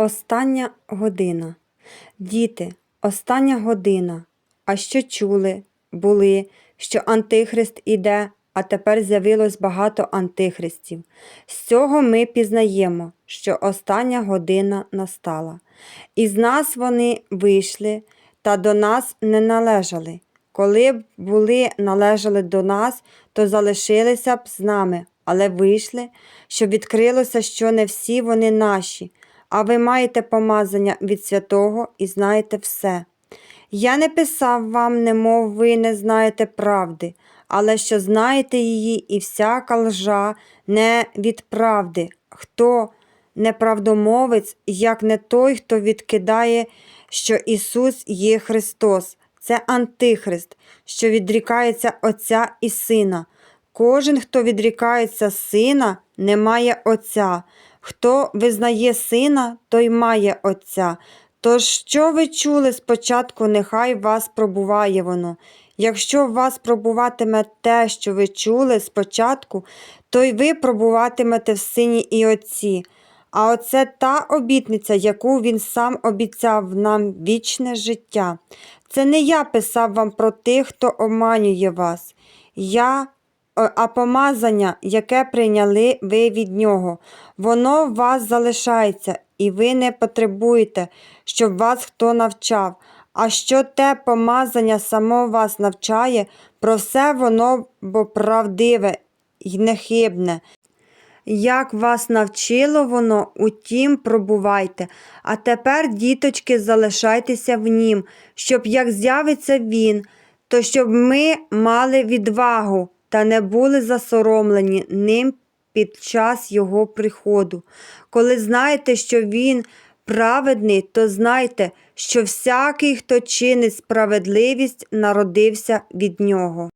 Остання година. Діти, остання година. А що чули, були, що Антихрист іде, а тепер з'явилось багато антихристів. З цього ми пізнаємо, що остання година настала. Із нас вони вийшли, та до нас не належали. Коли б були належали до нас, то залишилися б з нами, але вийшли, щоб відкрилося, що не всі вони наші, а ви маєте помазання від святого і знаєте все. Я не писав вам, немов ви не знаєте правди, але що знаєте її, і всяка лжа не від правди. Хто неправдомовець, як не той, хто відкидає, що Ісус є Христос. Це Антихрист, що відрікається Отця і Сина. Кожен, хто відрікається Сина, не має Отця. Хто визнає Сина, той має Отця. Тож, що ви чули спочатку, нехай вас пробуває воно. Якщо вас пробуватиме те, що ви чули спочатку, то й ви пробуватимете в Сині і Отці. А оце та обітниця, яку він сам обіцяв нам вічне життя. Це не я писав вам про тих, хто оманює вас. Я, а помазання, яке прийняли ви від нього, воно в вас залишається, і ви не потребуєте, щоб вас хто навчав. А що те помазання само вас навчає, про все воно бо правдиве й нехибне. Як вас навчило воно, утім пробувайте. А тепер, діточки, залишайтеся в нім, щоб як з'явиться він, то щоб ми мали відвагу та не були засоромлені ним під час його приходу. Коли знаєте, що він праведний, то знайте, що всякий, хто чинить справедливість, народився від нього.